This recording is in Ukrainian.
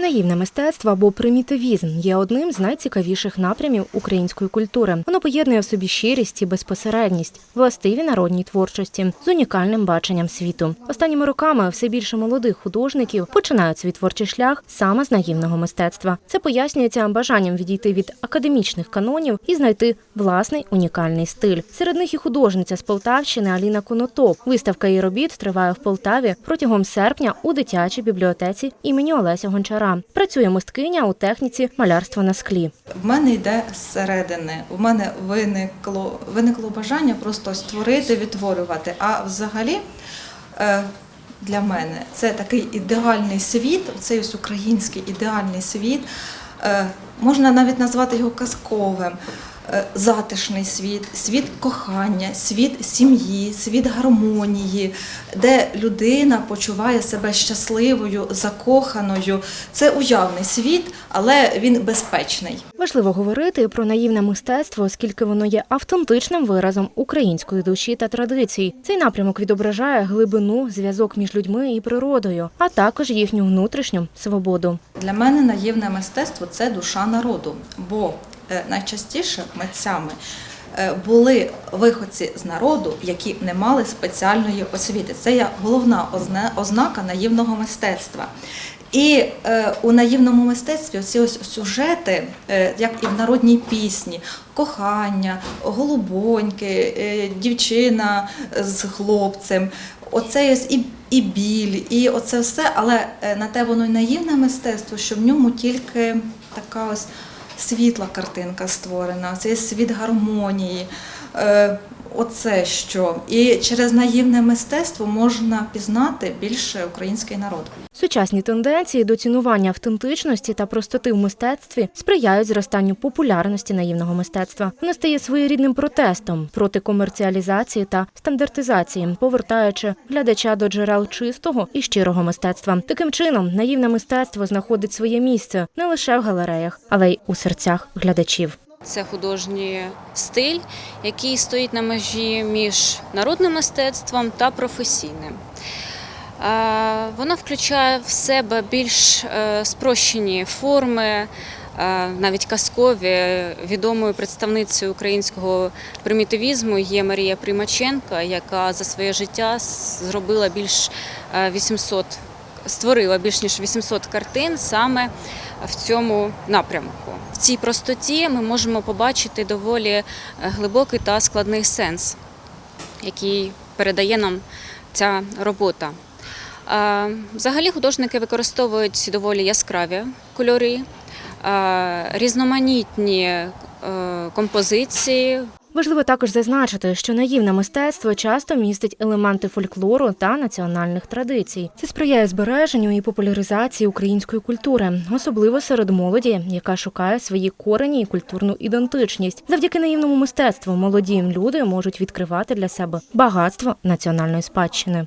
Наївне мистецтво або примітивізм є одним з найцікавіших напрямів української культури. Воно поєднує в собі щирість і безпосередність, властиві народній творчості з унікальним баченням світу. Останніми роками все більше молодих художників починають свій творчий шлях саме з наївного мистецтва. Це пояснюється бажанням відійти від академічних канонів і знайти власний унікальний стиль. Серед них і художниця з Полтавщини Аліна Конотоп. Виставка її робіт триває в Полтаві протягом серпня у дитячій бібліотеці імені Олеся Гончара. Працює мисткиня у техніці малярства на склі. В мене йде зсередини. У мене виникло, виникло бажання просто створити, відтворювати. А взагалі е, для мене це такий ідеальний світ, цей ось український ідеальний світ. Е, Можна навіть назвати його казковим. Е, Затишний світ, світ кохання, світ сім'ї, світ гармонії, де людина почуває себе щасливою, закоханою. Це уявний світ, але він безпечний. Важливо говорити про наївне мистецтво, оскільки воно є автентичним виразом української душі та традицій. Цей напрямок відображає глибину, зв'язок між людьми і природою, а також їхню внутрішню свободу. Для мене наївне мистецтво це душа народу, бо найчастіше митцями е, були виходці з народу, які не мали спеціальної освіти. Це є головна ознака наївного мистецтва. І е, у наївному мистецтві ці ось сюжети, е, як і в народній пісні, кохання, голубоньки, е, дівчина з хлопцем, оце і, і біль, і оце все, але е, на те воно й наївне мистецтво, що в ньому тільки така ось світла картинка створена, це світ гармонії. Оце що. І через наївне мистецтво можна пізнати більше український народ. Сучасні тенденції до цінування автентичності та простоти в мистецтві сприяють зростанню популярності наївного мистецтва. Воно стає своєрідним протестом проти комерціалізації та стандартизації, повертаючи глядача до джерел чистого і щирого мистецтва. Таким чином, наївне мистецтво знаходить своє місце не лише в галереях, але й у серцях глядачів. Це художній стиль, який стоїть на межі між народним мистецтвом та професійним. Е, Воно включає в себе більш е, спрощені форми, е, навіть казкові. Відомою представницею українського примітивізму є Марія Примаченка, яка за своє життя зробила більш е, 800 створила більш ніж 800 картин саме в цьому напрямку. В цій простоті ми можемо побачити доволі е, глибокий та складний сенс, який передає нам ця робота. Е, Взагалі художники використовують доволі яскраві кольори, е, різноманітні композиції, Важливо також зазначити, що наївне мистецтво часто містить елементи фольклору та національних традицій. Це сприяє збереженню і популяризації української культури, особливо серед молоді, яка шукає свої корені і культурну ідентичність. Завдяки наївному мистецтву молоді люди можуть відкривати для себе багатство національної спадщини.